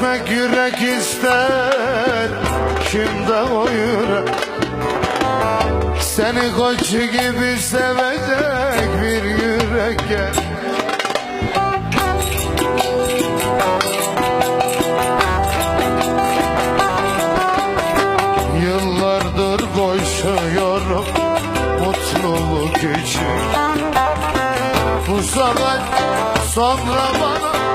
Sevmek yürek ister. Kimde o yürek. Seni koç gibi sevecek bir yürek gel Yıllardır koşuyorum mutluluk için. Bu savaş sonra bana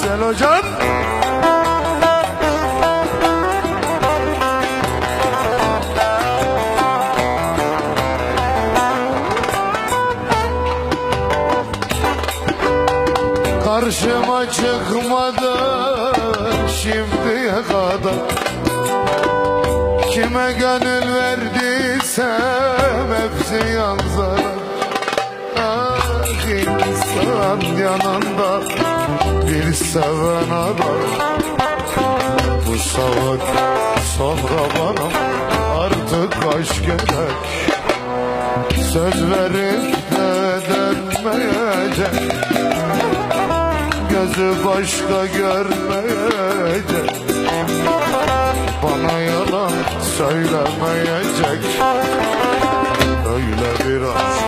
Sel hocam. Karşıma çıkmadı şimdiye kadar. Kime gönül verdiysem hepsi yanzarar Ah insan yanında bir seven arar Bu savaş sonra bana artık aşk gerek. Söz verip de dönmeyecek. Gözü başka görmeyecek. Bana yalan söylemeyecek. Öyle bir aşk